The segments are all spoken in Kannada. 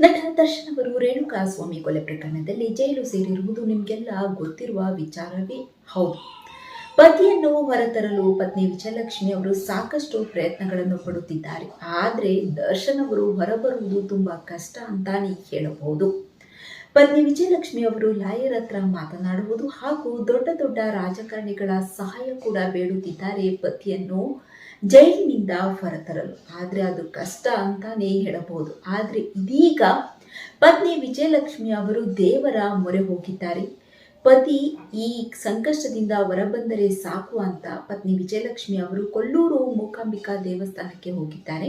ನಟ ದರ್ಶನ್ ಅವರು ರೇಣುಕಾ ಸ್ವಾಮಿ ಕೊಲೆ ಪ್ರಕರಣದಲ್ಲಿ ಜೈಲು ಸೇರಿರುವುದು ನಿಮಗೆಲ್ಲ ಗೊತ್ತಿರುವ ವಿಚಾರವೇ? ಹೌದು. ಪತಿಯನ್ನು ಹೊರತರಲು ಪತ್ನಿ ವಿಜಯಲಕ್ಷ್ಮಿ ಅವರು ಸಾಕಷ್ಟು ಪ್ರಯತ್ನಗಳನ್ನು ಪಡುತ್ತಿದ್ದಾರೆ. ಆದರೆ ದರ್ಶನ್ ಅವರು ಹೊರಬರುವುದು ತುಂಬಾ ಕಷ್ಟ ಅಂತಾನೆ ಹೇಳಬಹುದು. ಪತ್ನಿ ವಿಜಯಲಕ್ಷ್ಮಿ ಅವರು ಲಾಯರ್ ಹತ್ರ ಮಾತನಾಡುವುದು ಹಾಗೂ ದೊಡ್ಡ ದೊಡ್ಡ ರಾಜಕಾರಣಿಗಳ ಸಹಾಯ ಕೂಡ ಬೇಡುತ್ತಿದ್ದಾರೆ ಪತಿಯನ್ನು ಜೈಲಿನಿಂದ ಹೊರತರಲು. ಆದರೆ ಅದು ಕಷ್ಟ ಅಂತಾನೇ ಹೇಳಬಹುದು. ಆದರೆ ಇದೀಗ ಪತ್ನಿ ವಿಜಯಲಕ್ಷ್ಮಿ ಅವರು ದೇವರ ಮೊರೆ ಹೋಗಿದ್ದಾರೆ. ಪತಿ ಈ ಸಂಕಷ್ಟದಿಂದ ಹೊರಬಂದರೆ ಸಾಕು ಅಂತ ಪತ್ನಿ ವಿಜಯಲಕ್ಷ್ಮಿ ಅವರು ಕೊಲ್ಲೂರು ಮೂಕಾಂಬಿಕಾ ದೇವಸ್ಥಾನಕ್ಕೆ ಹೋಗಿದ್ದಾರೆ.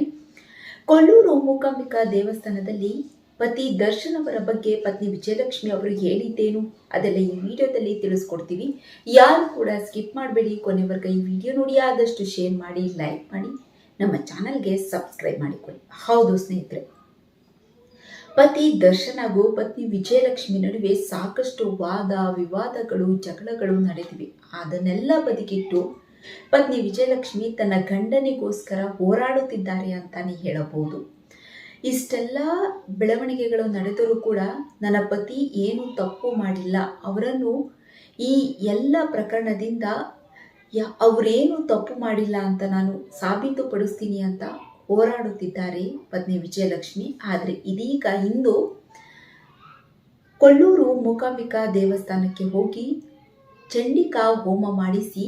ಕೊಲ್ಲೂರು ಮೂಕಾಂಬಿಕಾ ದೇವಸ್ಥಾನದಲ್ಲಿ ಪತಿ ದರ್ಶನ್ ಅವರ ಬಗ್ಗೆ ಪತ್ನಿ ವಿಜಯಲಕ್ಷ್ಮಿ ಅವರು ಹೇಳಿದ್ದೇನು, ಅದೆಲ್ಲ ಈ ವಿಡಿಯೋದಲ್ಲಿ ತಿಳಿಸ್ಕೊಡ್ತೀವಿ. ಯಾರು ಕೂಡ ಸ್ಕಿಪ್ ಮಾಡಬೇಡಿ, ಕೊನೆವರೆಗ ಈ ವಿಡಿಯೋ ನೋಡಿ, ಆದಷ್ಟು ಶೇರ್ ಮಾಡಿ, ಲೈಕ್ ಮಾಡಿ, ನಮ್ಮ ಚಾನಲ್ಗೆ ಸಬ್ಸ್ಕ್ರೈಬ್ ಮಾಡಿಕೊಳ್ಳಿ. ಹೌದು ಸ್ನೇಹಿತರೆ. ಪತಿ ದರ್ಶನ್ ಹಾಗೂ ಪತ್ನಿ ವಿಜಯಲಕ್ಷ್ಮಿ ನಡುವೆ ಸಾಕಷ್ಟು ವಾದ, ವಿವಾದಗಳು, ಜಗಳಗಳು ನಡೆದಿವೆ. ಅದನ್ನೆಲ್ಲ ಬದಿಗಿಟ್ಟು ಪತ್ನಿ ವಿಜಯಲಕ್ಷ್ಮಿ ತನ್ನ ಗಂಡನಿಗೋಸ್ಕರ ಹೋರಾಡುತ್ತಿದ್ದಾರೆ ಅಂತಾನೆ ಹೇಳಬಹುದು. ಇಷ್ಟೆಲ್ಲ ಬೆಳವಣಿಗೆಗಳು ನಡೆದರೂ ಕೂಡ ನನ್ನ ಪತಿ ಏನು ತಪ್ಪು ಮಾಡಿಲ್ಲ. ಅವರನ್ನು ಈ ಎಲ್ಲ ಪ್ರಕರಣದಿಂದ ಅವರೇನು ತಪ್ಪು ಮಾಡಿಲ್ಲ ಅಂತ ನಾನು ಸಾಬೀತುಪಡಿಸ್ತೀನಿ ಅಂತ ಹೋರಾಡುತ್ತಿದ್ದಾರೆ ಪತ್ನಿ ವಿಜಯಲಕ್ಷ್ಮಿ. ಆದರೆ ಇದೀಗ ಇಂದು ಕೊಲ್ಲೂರು ಮೂಕಾಂಬಿಕಾ ದೇವಸ್ಥಾನಕ್ಕೆ ಹೋಗಿ ಚಂಡಿಕಾ ಹೋಮ ಮಾಡಿಸಿ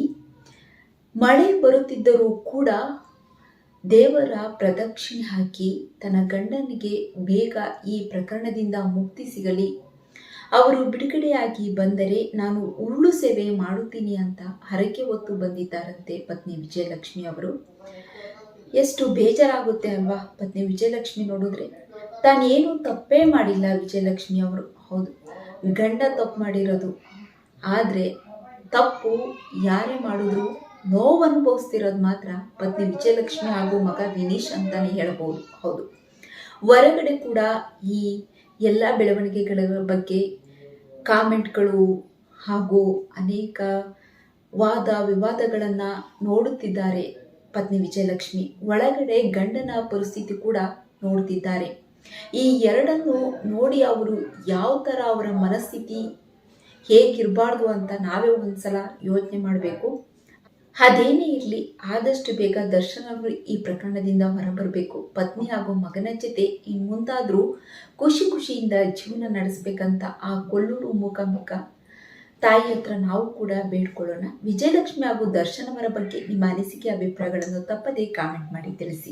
ಮಳೆ ಬರುತ್ತಿದ್ದರೂ ಕೂಡ ದೇವರ ಪ್ರದಕ್ಷಿಣೆ ಹಾಕಿ ತನ್ನ ಗಂಡನಿಗೆ ಬೇಗ ಈ ಪ್ರಕರಣದಿಂದ ಮುಕ್ತಿ ಸಿಗಲಿ. ಅವರು ಬಿಡುಗಡೆಯಾಗಿ ಬಂದರೆ ನಾನು ಉರುಳು ಸೇವೆ ಮಾಡುತ್ತೀನಿ ಅಂತ ಹರಕೆ ಹೊತ್ತು ಬಂದಿದ್ದಾರಂತೆ ಪತ್ನಿ ವಿಜಯಲಕ್ಷ್ಮಿ ಅವರು. ಎಷ್ಟು ಬೇಜಾರಾಗುತ್ತೆ ಅಲ್ವಾ ಪತ್ನಿ ವಿಜಯಲಕ್ಷ್ಮಿ ನೋಡಿದ್ರೆ. ತಾನೇನು ತಪ್ಪೇ ಮಾಡಿಲ್ಲ ವಿಜಯಲಕ್ಷ್ಮಿ ಅವರು. ಹೌದು, ಗಂಡ ತಪ್ಪು ಮಾಡಿರೋದು. ಆದರೆ ತಪ್ಪು ಯಾರೇ ಮಾಡಿದ್ರು ನೋವು ಅನುಭವಿಸ್ತಿರೋದು ಮಾತ್ರ ಪತ್ನಿ ವಿಜಯಲಕ್ಷ್ಮಿ ಹಾಗೂ ಮಗ ವಿನೀಶ್ ಅಂತಾನೆ ಹೇಳಬಹುದು ಹೌದು. ಹೊರಗಡೆ ಕೂಡ ಈ ಎಲ್ಲ ಬೆಳವಣಿಗೆಗಳ ಬಗ್ಗೆ ಕಾಮೆಂಟ್ಗಳು ಹಾಗೂ ಅನೇಕ ವಾದ ವಿವಾದಗಳನ್ನು ನೋಡುತ್ತಿದ್ದಾರೆ ಪತ್ನಿ ವಿಜಯಲಕ್ಷ್ಮಿ. ಒಳಗಡೆ ಗಂಡನ ಪರಿಸ್ಥಿತಿ ಕೂಡ ನೋಡುತ್ತಿದ್ದಾರೆ ಈ ಎರಡನ್ನು ನೋಡಿ ಅವರು ಯಾವ ಥರ ಅವರ ಮನಸ್ಥಿತಿ ಹೇಗಿರಬಾರ್ದು ಅಂತ ನಾವೇ ಒಂದ್ಸಲ ಯೋಚನೆ ಮಾಡಬೇಕು. ಅದೇನೇ ಇರಲಿ, ಆದಷ್ಟು ಬೇಗ ದರ್ಶನ್ ಅವರು ಈ ಪ್ರಕರಣದಿಂದ ಹೊರಬರಬೇಕು. ಪತ್ನಿ ಹಾಗೂ ಮಗನ ಜೊತೆ ಈ ಮುಂದಾದರೂ ಖುಷಿ ಖುಷಿಯಿಂದ ಜೀವನ ನಡೆಸಬೇಕಂತ ಆ ಕೊಲ್ಲೂರು ಮುಖಾಮುಖ ತಾಯಿ ಹತ್ರ ನಾವು ಕೂಡ ಬೇಡ್ಕೊಳ್ಳೋಣ. ವಿಜಯಲಕ್ಷ್ಮಿ ಹಾಗೂ ದರ್ಶನ್ ಅವರ ಬಗ್ಗೆ ನಿಮ್ಮ ಅನಿಸಿಕೆ, ಅಭಿಪ್ರಾಯಗಳನ್ನು ತಪ್ಪದೇ ಕಾಮೆಂಟ್ ಮಾಡಿ ತಿಳಿಸಿ.